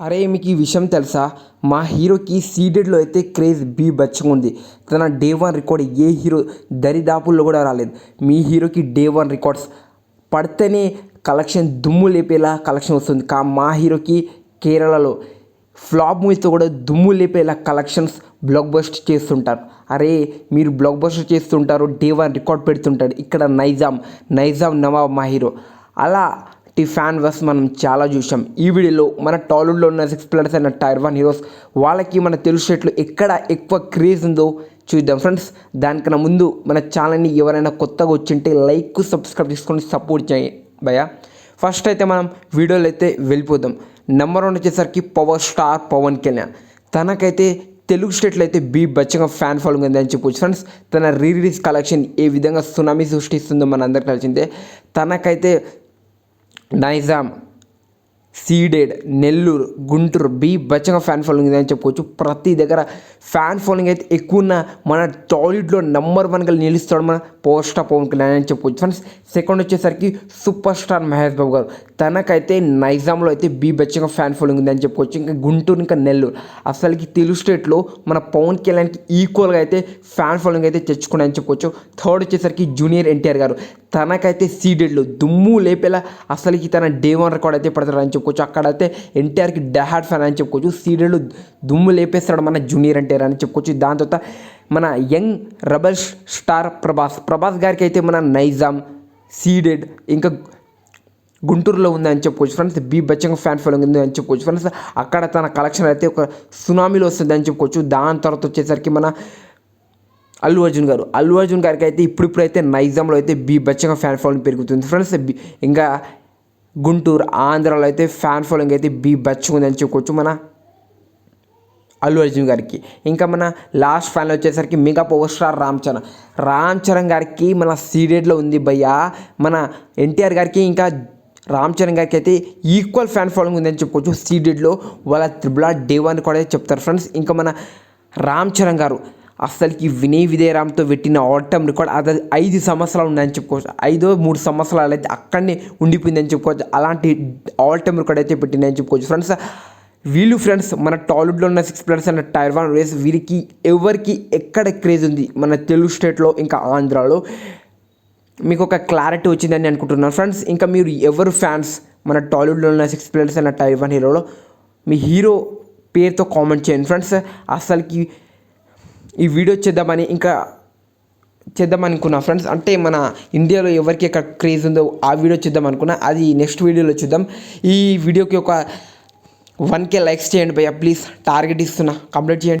అరే మీకు ఈ విషయం తెలుసా? మా హీరోకి సీడెడ్లో అయితే క్రేజ్ బీ బచ్చగా ఉంది. తన డే వన్ రికార్డ్ ఏ హీరో దరిదాపుల్లో కూడా రాలేదు. మీ హీరోకి డే వన్ రికార్డ్స్ పడితేనే కలెక్షన్ దుమ్ము లేపేలా కలెక్షన్ వస్తుంది. కా మా హీరోకి కేరళలో ఫ్లాప్ మూవీతో కూడా దుమ్ము లేపేలా కలెక్షన్స్ బ్లాక్ బస్ట్ చేస్తుంటారు. అరే మీరు బ్లాక్ బస్టర్ చేస్తుంటారు డే వన్ రికార్డ్ పెడుతుంటారు. ఇక్కడ నైజాం నైజాం నవాబ్ మా హీరో. అలా టీ ఫ్యాన్ వర్స్ మనం చాలా చూసాం ఈ వీడియోలో మన టాలీవుడ్లో ఉన్న సిక్స్ ప్లేయర్స్ అయిన టైర్ వన్ హీరోస్ వాళ్ళకి మన తెలుగు స్టేట్లో ఎక్కడ ఎక్కువ క్రేజ్ ఉందో చూద్దాం. ఫ్రెండ్స్ దానికన్నా ముందు మన ఛానల్ని ఎవరైనా కొత్తగా వచ్చింటే లైక్ సబ్స్క్రైబ్ చేసుకొని సపోర్ట్ చేయ భయ ఫస్ట్ అయితే మనం వీడియోలో అయితే వెళ్ళిపోదాం. నెంబర్ వన్ వచ్చేసరికి పవర్ స్టార్ పవన్ కళ్యాణ్. తనకైతే తెలుగు స్టేట్లో అయితే బీ బచ్చగా ఫ్యాన్ ఫాలోయింగ్ ఉంది అని చెప్పొచ్చు. ఫ్రెండ్స్ తన రీ రిలీజ్ కలెక్షన్ ఏ విధంగా సునామీ సృష్టిస్తుందో మన అందరికీ కలిసిందే తనకైతే నైజాం సీడెడ్ నెల్లూరు గుంటూరు బీ బచ్చగా ఫ్యాన్ ఫాలోయింగ్ ఉంది అని చెప్పుకోవచ్చు. ప్రతి దగ్గర ఫ్యాన్ ఫాలోయింగ్ అయితే ఎక్కువ ఉన్న మన టాలీవుడ్లో నెంబర్ వన్గా నిలుస్తాడు మన పవర్ స్టార్ పవన్ కళ్యాణ్ అని చెప్పుకోవచ్చు. ఫ్రెండ్స్ సెకండ్ వచ్చేసరికి సూపర్ స్టార్ మహేష్ బాబు గారు. తనకైతే నైజాంలో అయితే బీ బచ్చగా ఫ్యాన్ ఫాలోయింగ్ ఉంది అని చెప్పుకోవచ్చు. ఇంకా గుంటూరు ఇంకా నెల్లూరు. అసలుకి తెలుగు స్టేట్లో మన పవన్ కళ్యాణ్కి ఈక్వల్గా అయితే ఫ్యాన్ ఫాలోయింగ్ అయితే తెచ్చుకున్నాయని చెప్పుకోవచ్చు. థర్డ్ వచ్చేసరికి జూనియర్ ఎన్టీఆర్ గారు. తనకైతే సీడెడ్లు దుమ్ము లేపేలా అసలుకి తన డే వన్ రికార్డ్ అయితే పడతాడు అని చెప్పుకోవచ్చు. అక్కడైతే ఎన్టీఆర్కి డహాడ్ ఫ్యాన్ అని చెప్పుకోవచ్చు. సీడెడ్లు దుమ్ము లేపేస్తాడు మన జూనియర్ ఎన్టీఆర్ అని చెప్పుకోవచ్చు. దాని తర్వాత మన young rebel star Prabhas. Prabhas గారికి అయితే మన నైజాం సీడెడ్ ఇంకా గుంటూరులో ఉందని చెప్పుకోవచ్చు. ఫ్రెండ్స్ బీ బచ్చంగా ఫ్యాన్ ఫాలోయింగ్ ఉంది అని చెప్పుకోవచ్చు. ఫ్రెండ్స్ అక్కడ తన కలెక్షన్ అయితే ఒక సునామీలో వస్తుంది అని చెప్పుకోవచ్చు. దాని తర్వాత వచ్చేసరికి మన అల్లు అర్జున్ గారు. అల్లు అర్జున్ గారికి అయితే ఇప్పుడిప్పుడైతే నైజాంలో అయితే బీ బచ్చంగా ఫ్యాన్ ఫాలోయింగ్ పెరుగుతుంది. ఫ్రెండ్స్ ఇంకా గుంటూరు ఆంధ్రాలో అయితే ఫ్యాన్ ఫాలోయింగ్ అయితే బీ బచ్చగా ఉందని చెప్పుకోవచ్చు మన అల్లు అర్జున్ గారికి. ఇంకా మన లాస్ట్ ఫైనల్ వచ్చేసరికి mega power star Ram Charan. Ram Charan గారికి మన సీరియడ్లో ఉంది భయ్యా. మన ఎన్టీఆర్ గారికి ఇంకా రామ్ చరణ్ గారికి అయితే ఈక్వల్ ఫ్యాన్ ఫాలోయింగ్ ఉందని చెప్పుకోవచ్చు. సీడెడ్లో వాళ్ళ త్రిబుల్ ఆర్ డే వన్ కూడా చెప్తారు ఫ్రెండ్స్ ఇంకా మన రామ్ చరణ్ గారు అసలుకి వినయ్ విజయరామ్తో పెట్టిన ఆల్ టైమ్ రికార్డ్ అది ఐదు సంవత్సరాలు ఉందని చెప్పుకోవచ్చు. ఐదో మూడు సంవత్సరాలు అయితే అక్కడనే ఉండిపోయిందని చెప్పుకోవచ్చు. అలాంటి ఆల్ టైమ్ రికార్డ్ అయితే పెట్టిందని చెప్పుకోవచ్చు. ఫ్రెండ్స్ వీళ్ళు ఫ్రెండ్స్ మన టాలీవుడ్లో ఉన్న సిక్స్ ప్లేయర్స్ అన్న టైర్ వన్ రేస్ వీరికి ఎవరికి ఎక్కడ క్రేజ్ ఉంది? మన తెలుగు స్టేట్లో ఇంకా ఆంధ్రాలో. మీకు ఒక క్లారిటీ వచ్చిందని అనుకుంటున్నాను. ఫ్రెండ్స్ ఇంకా మీరు ఎవరు ఫ్యాన్స్ మన టాలీవుడ్లో ఉన్న సిక్స్ ప్లేయర్స్ అన్న టైర్ వన్ హీరోలో మీ హీరో పేరుతో కామెంట్ చేయండి. ఫ్రెండ్స్ అసలుకి ఈ వీడియో చేద్దామని ఇంకా చేద్దాం అనుకున్నా. ఫ్రెండ్స్ అంటే మన ఇండియాలో ఎవరికి ఎక్కడ క్రేజ్ ఉందో ఆ వీడియో చేద్దాం అనుకున్నా. అది నెక్స్ట్ వీడియోలో చూద్దాం. ఈ వీడియోకి ఒక వన్ కే లైక్స్ చేయండి భయ్యా. ప్లీజ్ టార్గెట్ ఇస్తున్నా. కంప్లీట్ చేయండి.